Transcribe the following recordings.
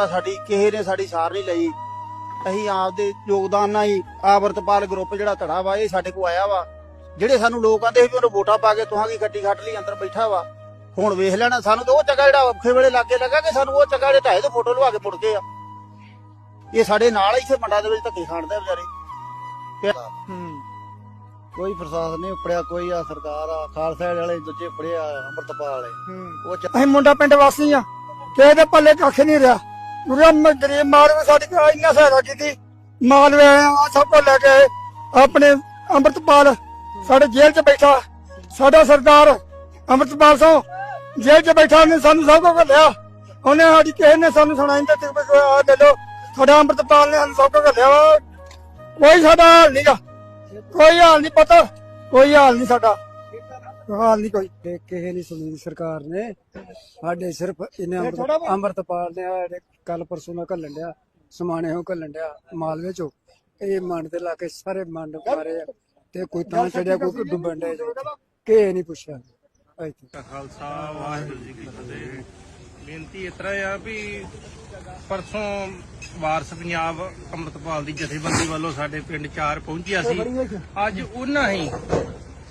ਕੀਤਾ ਸਾਡੀ ਕਿਸੇ ਨੇ ਸਾਡੀ ਸਾਰ ਨਹੀਂ ਲਈ। ਅਸੀਂ ਆਪਦੇ ਯੋਗਦਾਨ ਨਾਲ ਹੀ ਆਵਰਤਪਾਲ ਗਰੁੱਪ ਜਿਹੜਾ ਧੜਾ ਵਾ ਇਹ ਸਾਡੇ ਕੋਲ ਆਇਆ ਵਾ। ਜਿਹੜੇ ਸਾਨੂੰ ਲੋਕ ਆਂਦੇ ਸੀ ਵੀ ਉਹਨੂੰ ਵੋਟਾਂ ਪਾ ਕੇ ਤੁਹਾਂ ਕੀ ਖੱਟੀ ਖੱਟ ਲਈ ਅੰਦਰ ਬੈਠਾ ਵਾ। ਹੁਣ ਵੇਖ ਲੈਣਾ ਸਾਨੂੰ ਤਾਂ ਉਹ ਚੱਕਾ ਜਿਹੜਾ ਔਖੇ ਵੇਲੇ ਲੱਗੇ ਲੱਗਾ ਕਿ ਸਾਨੂੰ ਉਹ ਚੱਕਾ ਦੇ ਢਾਏ ਤੋਂ ਫੋਟੋ ਲਵਾ ਕੇ ਮੁੜ ਗਏ ਆ। ਇਹ ਸਾਡੇ ਨਾਲ ਇੱਥੇ ਮੰਡਾ ਦੇ ਵਿੱਚ ਧੱਕੇ ਖਾਣਦੇ ਆ ਵਿਚਾਰੇ। ਹੂੰ। ਕੋਈ ਪ੍ਰਸ਼ਾਸਨ ਨਹੀਂ ਉਪੜਿਆ ਕੋਈ ਆ ਸਰਕਾਰ ਆ ਖਾਲਸਾ ਵਾਲੇ ਦੂਜੇ ਉਪੜਿਆ ਅੰਮ੍ਰਿਤਪਾਲ ਵਾਲੇ। ਹੂੰ। ਉਹ ਅਸੀਂ ਮੁੰਡਾ ਪਿੰਡ ਵਾਸੀ ਆ ਕਿਸੇ ਦੇ ਪੱਲੇ ਕੱਖ ਨਹੀਂ ਰਿਹਾ। ਗੁਰੂ ਗਰੀਬ ਮਾਲਵੇ ਸਾਡੀ ਕੋਈ ਇੰਨਾ ਸਹਾਇਤਾ ਕੀਤੀ। ਮਾਲਵੇ ਆ ਸਭ ਕੁਝ ਲੈ ਕੇ ਆਏ। ਆਪਣੇ ਅੰਮ੍ਰਿਤਪਾਲ ਸਾਡੇ ਜੇਲ੍ਹ 'ਚ ਬੈਠਾ। ਸਾਡਾ ਸਰਦਾਰ ਅੰਮ੍ਰਿਤਪਾਲ ਸਿੰਘ ਜੇਲ੍ਹ 'ਚ ਬੈਠਾ, ਉਹਨੇ ਸਾਨੂੰ ਸਭ ਕੁਝ ਲਿਆ ਉਹਨੇ ਸਾਡੀ ਕਿਸੇ ਨੇ ਸਾਨੂੰ ਸੁਣਾਈ ਨਹੀਂ ਆ ਲੈ ਲਓ। ਸਾਡਾ ਅੰਮ੍ਰਿਤਪਾਲ ਨੇ ਸਾਨੂੰ ਸਭ ਕੁਝ ਲਿਆ ਵਾ। ਕੋਈ ਸਾਡਾ ਹਾਲ ਨਹੀਂਗਾ ਕੋਈ ਹਾਲ ਨਹੀਂ ਪਤਾ, ਕੋਈ ਹਾਲ ਨਹੀਂ ਸਾਡਾ। ਹਾਲ ਨਹੀਂ ਕੋਈ ਤੇ ਕਿਸੇ ਨਹੀਂ ਸੁਣੀ ਸਰਕਾਰ ਨੇ। ਸਾਡੇ ਸਿਰਫ ਇਹਨੇ ਅੰਮ੍ਰਿਤ-। ਅੰਮ੍ਰਿਤਪਾਲ ਨੇ ਕੱਲ ਪਰਸੋਂ ਦਾ ਘੱਲਣ ਡਿਆ ਸਮਾਣੇ ਹੋ ਘੱਲਣ ਡਿਆ ਮਾਲਵੇ ਚੋਂ। ਇਹ ਮੰਡ ਦੇ ਲਾ ਕੇ ਸਾਰੇ ਮੰਡ ਮਾਰੇ ਆ। ਤੇ ਕੋਈ ਤਾਂ ਚੜਿਆ ਕੋਈ ਡੁੱਬਣ ਡਿਆ ਕਿਸੇ ਨਹੀਂ ਪੁੱਛਿਆ ਇੱਥੇ ਕਾ ਖਾਲਸਾ ਵਾਹਿਗੁਰੂ ਜੀ ਕੀ ਫਤਿਹ। ਬੇਨਤੀ ਇਸ ਤਰ੍ਹਾਂ ਆ ਵੀ ਪਰਸੋਂ ਵਾਰਸ ਪੰਜਾਬ ਅੰਮ੍ਰਿਤਪਾਲ ਦੀ ਜਥੇਬੰਦੀ ਵੱਲੋਂ ਸਾਡੇ ਪਿੰਡ ਚਾਰ ਪਹੁੰਚਿਆ ਸੀ। ਅੱਜ ਉਹਨਾਂ ਹੀ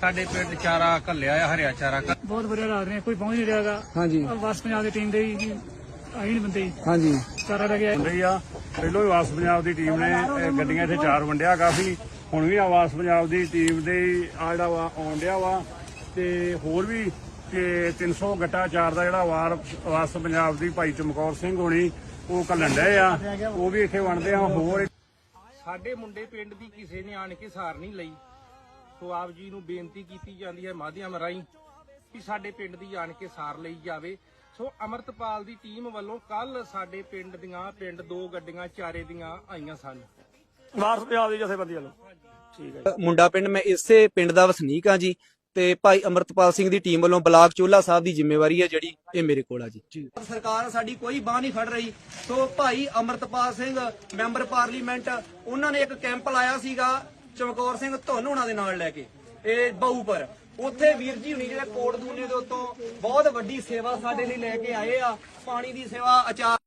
ਸਾਡੇ ਪਿੰਡ ਚਾਰਾ ਘੱਲਿਆ ਆ ਹਰਿਆ ਚਾਰਾ ਬਹੁਤ ਵਧੀਆ ਲੱਗ ਰਿਹਾ ਕੋਈ ਪਹੁੰਚ ਨਹੀਂ ਰਿਹਾਗਾ ਹਾਂਜੀ। ਬਸ ਪੰਜਾਬ ਦੀ ਟੀਮ ਦੇ ਹੀ ਆਈ ਨਹੀਂ ਬੰਦੇ। ਹਾਂਜੀ। ਚਾਰਾ ਰਹਿ ਗਿਆ ਰਹੀ ਆ। ਪਹਿਲੋਂ ਹੀ ਆਵਾਸ ਪੰਜਾਬ ਦੀ ਟੀਮ ਨੇ ਇਹ ਗੱਡੀਆਂ ਇੱਥੇ ਚਾਰ ਵੰਡਿਆ ਕਾਫੀ। ਹੁਣ ਵੀ ਆਵਾਸ ਪੰਜਾਬ ਦੀ ਟੀਮ ਦੇ ਆ ਜਿਹੜਾ ਵਾ ਆਉਣ ਡਿਆ ਵਾ। ਤੇ ਹੋਰ ਵੀ ਕਿ 300 ਗੱਟਾ ਚਾਰ ਦਾ ਜਿਹੜਾ ਵਾਰ ਆਵਾਸ ਪੰਜਾਬ ਦੀ ਭਾਈ ਚਮਕੌਰ ਸਿੰਘ ਹੋਣੀ ਉਹ ਘੱਲਣ ਡਏ ਆ। ਉਹ ਵੀ ਇੱਥੇ ਵੰਡਦੇ ਆ ਹੋਰ ਸਾਡੇ ਮੁੰਡੇ ਪਿੰਡ ਦੀ ਕਿਸੇ ਨੇ ਆਣ ਕੇ ਸਾਰ ਨਹੀਂ ਲਈ। ਸੋ ਆਪ ਜੀ ਨੂੰ ਬੇਨਤੀ ਕੀਤੀ ਜਾਂਦੀ ਹੈ ਮਾਧਿਅਮ ਰਾਹੀਂ ਕਿ ਸਾਡੇ ਪਿੰਡ ਦੀ ਆਣ ਕੇ ਸਾਰ ਲਈ ਜਾਵੇ। ਸੋ ਅਮਰਤਪਾਲ ਦੀ ਟੀਮ ਵੱਲੋਂ ਕੱਲ ਸਾਡੇ ਪਿੰਡ ਦੀਆਂ ਪਿੰਡ ਦੋ ਗੱਡੀਆਂ ਚਾਰੇ ਦੀਆਂ ਆਈਆਂ ਸਨ। ਵਾਰਸ ਪੰਜਾਬ ਦੀ ਜਥੇਬੰਦੀ ਵੱਲੋਂ। ਠੀਕ ਹੈ ਮੁੰਡਾ ਪਿੰਡ ਮੈਂ ਇਸੇ ਪਿੰਡ ਦਾ ਵਸਨੀਕ ਆ ਜੀ ਤੇ ਭਾਈ ਅਮਰਤਪਾਲ ਸਿੰਘ ਦੀ ਟੀਮ ਵੱਲੋਂ ਬਲਾਕ ਚੋਲਾ ਸਾਹਿਬ ਦੀ ਜ਼ਿੰਮੇਵਾਰੀ ਹੈ ਜਿਹੜੀ ਇਹ ਮੇਰੇ ਕੋਲ ਆ ਜੀ। ਸਰਕਾਰ ਸਾਡੀ ਕੋਈ ਬਾਹ ਨਹੀਂ ਫੜ ਰਹੀ। ਸੋ ਭਾਈ ਅਮਰਤਪਾਲ ਸਿੰਘ ਮੈਂਬਰ ਪਾਰਲੀਮੈਂਟ ਉਹਨਾਂ ਨੇ ਇੱਕ ਕੈਂਪ ਲਾਇਆ ਸੀਗਾ ਚਮਕੌਰ ਸਿੰਘ ਧੁੰਨ ਹੋਣਾ ਦੇ ਨਾਲ ਲੈ ਕੇ, ਇਹ ਬਹੂ ਪਰ। ਉੱਥੇ ਵੀਰ ਜੀ ਹੁਣੀ ਜਿਹੜੇ ਕੋਟ ਦੇ ਉੱਤੋਂ ਬਹੁਤ ਵੱਡੀ ਸੇਵਾ ਸਾਡੇ ਲਈ ਲੈ ਕੇ ਆਏ ਆ। ਪਾਣੀ ਦੀ ਸੇਵਾ ਅਚਾਰ